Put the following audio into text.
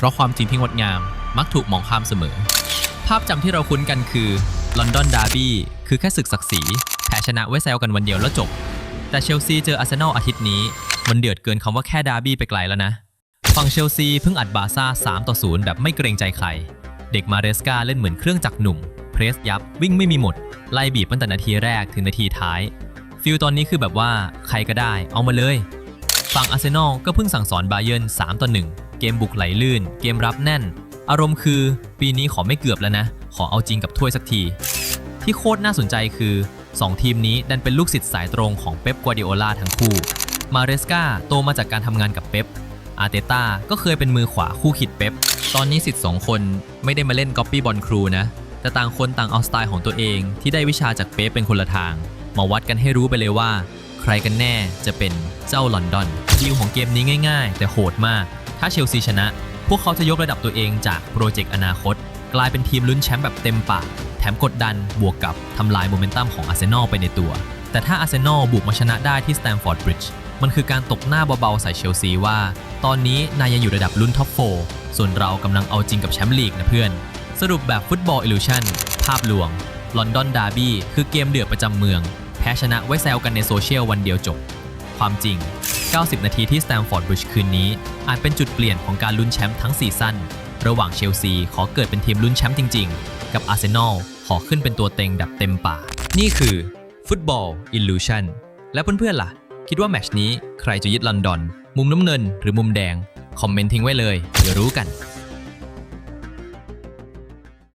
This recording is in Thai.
เพราะความจริงที่งดงามมักถูกมองข้ามเสมอ ภาพจำที่เราคุ้นกันคือลอนดอนดาร์บี้คือแค่ศึกศักดิ์ศรีแพ้ชนะไว้แซวกันวันเดียวแล้วจบ แต่เชลซีเจออาร์เซนอลอาทิตย์นี้ มันเดือดเกินคำว่าแค่ดาร์บี้ไปไกลแล้วนะฝั่งเชลซีเพิ่งอัดบาซ่า3ต่อ0แบบไม่เกรงใจใคร เด็กมาเรสกาเล่นเหมือนเครื่องจักรหนุ่ม เพรสยับวิ่งไม่มีหมด ไล่บีบตั้งแต่นาทีแรกถึงนาทีท้าย ฟิลตอนนี้คือแบบว่าใครก็ได้เอามาเลย ฝั่งอาร์เซนอลก็เพิ่งสั่งสอนบาเยิร์น3ต่อ1 เกมบุกไหลลื่น เกมรับแน่น อารมณ์คือปีนี้ขอไม่เกือบแล้วนะ ขอเอาจริงกับถ้วยสักที ที่โคตรน่าสนใจคือ 2 ทีมนี้ดันเป็นลูกศิษย์สายตรงของเป๊ปกัวดิโอลาทั้งคู่ มาเรสกาโตมาจากการทำงานกับเป๊ปอาร์เตต้าก็เคยเป็นมือขวาคู่ขิดเป๊ป ตอนนี้สิทธิ์สองคนไม่ได้มาเล่นก๊อปปี้บอลครูนะ แต่ต่างคนต่างเอาสไตล์ของตัวเองที่ได้วิชาจากเป๊ปเป็นคนละทาง มาวัดกันให้รู้ไปเลยว่า ใครกันแน่จะเป็นเจ้าลอนดอนดีลของเกมนี้ง่ายๆ แต่โหดมาก ถ้าเชลซีชนะ พวกเขาจะยกระดับตัวเองจากโปรเจกต์อนาคต กลายเป็นทีมลุ้นแชมป์แบบเต็มปากแถมกดดันบวกกับทำลายโมเมนตัมของอาร์เซนอลไปในตัว แต่ถ้าอาร์เซนอลบุกมาชนะได้ที่สแตมฟอร์ดบริดจ์มันคือการตกหน้าเบาๆใส่เชลซีว่า ตอนนี้นายยังอยู่ระดับลุ้นท็อปโฟส่วนเรากำลังเอาจริงกับแชมป์ลีกนะเพื่อน สรุปแบบฟุตบอลอิลูชันภาพลวงลอนดอนดาร์บี้คือเกมเดือดประจำเมือง พ้ชนะไว้แซวกันในโซเชียลวันเดียวจบ ความจริง 90 นาทีที่สแตมฟอร์ดบริดจ์คืนนี้ อาจเป็นจุดเปลี่ยนของการลุ้นแชมป์ทั้งซีซั่นระหว่างเชลซีขอเกิดเป็นทีมลุ้นแชมป์จริง ๆ กับอาร์เซนอลขอขึ้นเป็นตัวเต็งแบบเต็มป่า นี่คือฟุตบอลอิลูชันและเพื่อนๆล่ะ คิดว่าแมชนี้ใครจะยึดลอนดอน มุมน้ำเงินหรือมุมแดง คอมเมนต์ทิ้งไว้เลย เดี๋ยวรู้กัน